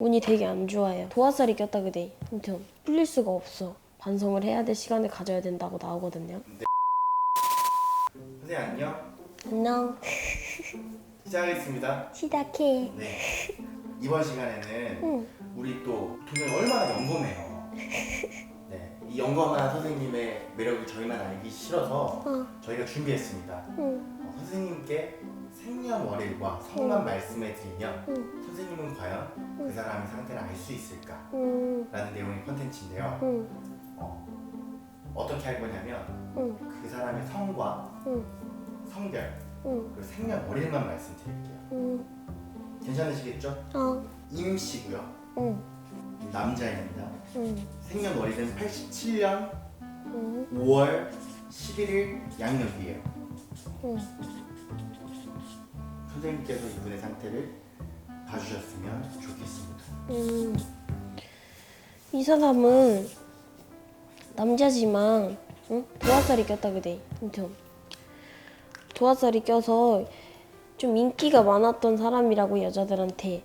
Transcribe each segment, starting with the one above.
운이 되게 안 좋아요. 도화살이 꼈다 그래. 아무튼 풀릴 수가 없어. 반성을 해야 될 시간을 가져야 된다고 나오거든요. 선생님 안녕. 안녕. 시작하겠습니다. 시작해. 네. 이번 시간에는 응. 우리 또 동생이 얼마나 영검해요. 네. 이 영검한 선생님의 매력을 저희만 알기 싫어서 어. 저희가 준비했습니다. 응. 어, 선생님께 생년월일과 성만 말씀해 드리면 응. 선생님은 과연 그 사람의 상태를 알 수 있을까? 응. 라는 내용의 컨텐츠인데요. 응. 어, 어떻게 할 거냐면 응. 그 사람의 성과 응. 성별 응. 그리고 생년월일만 말씀드릴게요. 응. 괜찮으시겠죠? 어. 임씨고요. 응. 남자입니다. 응. 생년월일은 87년 응. 5월 11일 양력이에요. 응. 선생님께서 이분의 상태를 봐주셨으면 좋겠습니다. 음, 이 사람은 남자지만 응? 도화살이 꼈다 그래. 아무튼 도화살이 껴서 좀 인기가 많았던 사람이라고 여자들한테.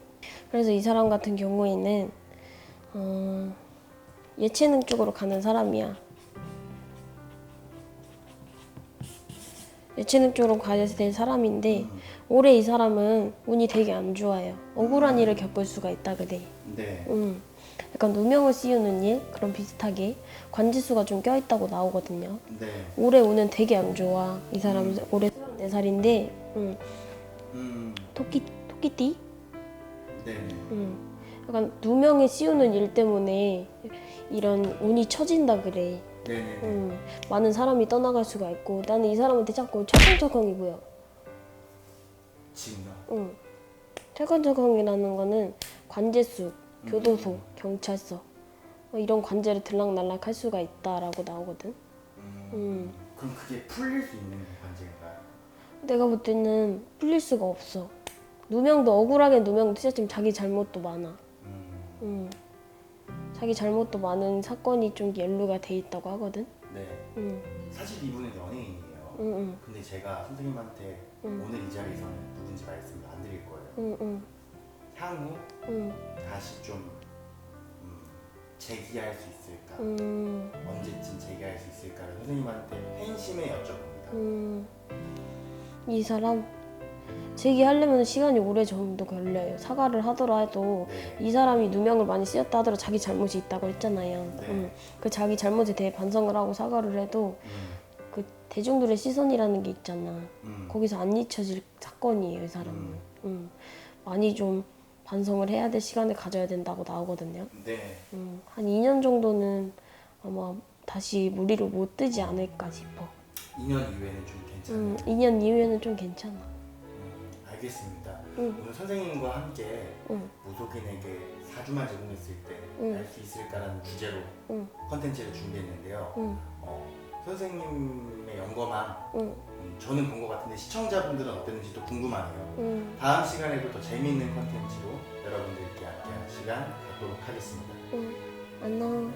그래서 이 사람 같은 경우에는 어, 예체능 쪽으로 가는 사람이야. 예체능 쪽으로 가야 될 사람인데 올해 이 사람은 운이 되게 안 좋아요. 억울한 일을 겪을 수가 있다 그래. 네. 음, 약간 누명을 씌우는 일 그런 비슷하게 관지수가 좀 껴있다고 나오거든요. 네. 올해 운은 되게 안 좋아. 이 사람은 올해 34살인데 음, 음. 토끼 토끼띠? 네. 음, 약간 누명을 씌우는 일 때문에 이런 운이 처진다 그래. 네. 네. 음, 많은 사람이 떠나갈 수가 있고 나는 이 사람한테 자꾸 철컹철컹이 보여. 지금요. 응. 철컹철컹이라는 거는 관제수, 교도소, 경찰서 뭐 이런 관제를 들락날락 할 수가 있다라고 나오거든. 음. 음. 그럼 그게 풀릴 수 있는 관계인가요? 내가 볼 때는 풀릴 수가 없어. 누명도 억울하게 누명 진짜 자기 잘못도 많아. 음. 음. 자기 잘못도 많은 사건이 좀 연루가 돼 있다고 하거든. 네. 음. 사실 이분은 연예인이에요. 응, 응, 근데 제가 선생님한테 음. 오늘 이 자리에서는 누군지 말씀을 안 드릴 거예요. 응, 응, 향후 응, 다시 좀 음, 재기할 수 있을까? 응, 언제쯤 재기할 수 있을까를 선생님한테 팬심에 여쭤봅니다. 응. 이 사람 제기하려면 시간이 오래 정도 걸려요. 사과를 하더라도 네. 이 사람이 누명을 많이 쓰였다 하더라도 자기 잘못이 있다고 했잖아요. 네. 음, 그 자기 잘못에 대해 반성을 하고 사과를 해도 음, 그 대중들의 시선이라는 게 있잖아. 음, 거기서 안 잊혀질 사건이에요, 이 사람은. 음. 음, 많이 좀 반성을 해야 될 시간을 가져야 된다고 나오거든요. 네. 음, 한 2년 정도는 아마 다시 무리로 못 뜨지 않을까 싶어. 2년 이후에는 좀 괜찮아요. 음, 2년 이후에는 좀 괜찮아. 음, 알겠습니다. 응. 오늘 선생님과 함께 응. 무속인에게 사주만 제공했을 때 응. 알 수 있을까라는 주제로 응. 컨텐츠를 준비했는데요. 응, 어, 선생님의 영검함 응, 음, 저는 본 것 같은데 시청자분들은 어땠는지 또 궁금하네요. 응, 다음 시간에도 더 재미있는 컨텐츠로 여러분들께 함께하는 시간 갖도록 하겠습니다. 응. 안녕.